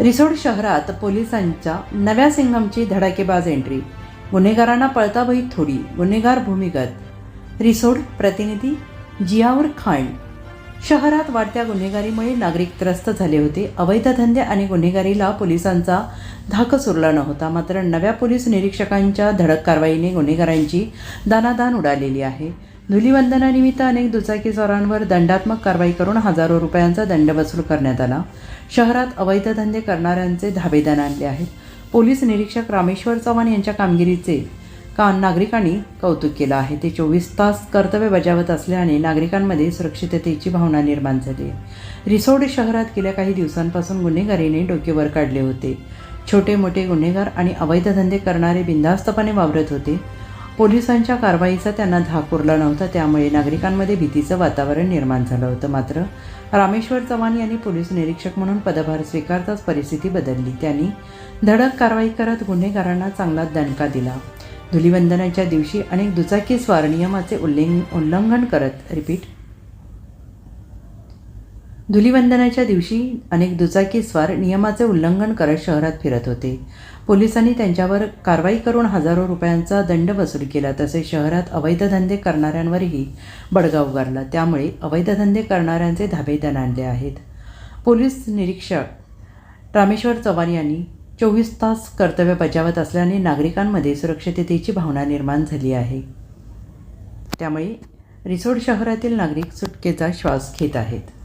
रिसोड शहरात पोलिसांच्या नव्या सिंगमची धडाकेबाज एंट्री. गुन्हेगारांना पळताबहीत थोडी गुन्हेगार भूमिगत. रिसोड प्रतिनिधी जियावर खान. शहरात वाढत्या गुन्हेगारीमुळे नागरिक त्रस्त झाले होते. अवैध धंदे आणि गुन्हेगारीला पोलिसांचा धाकच उरला नव्हता. मात्र नव्या पोलीस निरीक्षकांच्या धडक कारवाईने गुन्हेगारांची दानादान उडालेली आहे. धुलीवंदनानिमित्त अनेक दुचाकीस्वारांवर दंडात्मक कारवाई करून हजारो रुपयांचा दंड वसूल करण्यात आला. शहरात अवैध धंदे करणाऱ्यांचे धाबेदान आणले आहेत. पोलीस निरीक्षक रामेश्वर चव्हाण यांच्या कामगिरीचे का नागरिकांनी कौतुक केलं आहे. ते चोवीस तास कर्तव्य बजावत असल्याने नागरिकांमध्ये सुरक्षिततेची भावना निर्माण झाली. रिसोड शहरात गेल्या काही दिवसांपासून गुन्हेगारीने डोके वर काढले होते. छोटे मोठे गुन्हेगार आणि अवैध धंदे करणारे बिनधास्तपणे वावरत होते. पोलिसांच्या कारवाईचा त्यांना धाक उरला नव्हता त्यामुळे नागरिकांमध्ये भीतीचं वातावरण निर्माण झालं होतं. मात्र रामेश्वर चव्हाण यांनी पोलीस निरीक्षक म्हणून पदभार स्वीकारताच परिस्थिती बदलली. त्यांनी धडक कारवाई करत गुन्हेगारांना चांगला दणका दिला. धुलिवंदनाच्या दिवशी अनेक दुचाकी स्वार नियमाचे उल्लेंघ उल्लंघन करत रिपीट धुलिवंदनाच्या दिवशी अनेक दुचाकीस्वार नियमाचे उल्लंघन करत शहरात फिरत होते. पोलिसांनी त्यांच्यावर कारवाई करून हजारो रुपयांचा दंड वसूल केला तसेच शहरात अवैध धंदे करणाऱ्यांवरही बडगा उगारला. त्यामुळे अवैध धंदे करणाऱ्यांचे धाबे दणाणले आहेत. पोलीस निरीक्षक रामेश्वर चव्हाण यांनी चोवीस तास कर्तव्य बजावत असल्याने नागरिकांमध्ये सुरक्षिततेची भावना निर्माण झाली आहे. त्यामुळे रिसोड शहरातील नागरिक सुटकेचा श्वास घेत आहेत.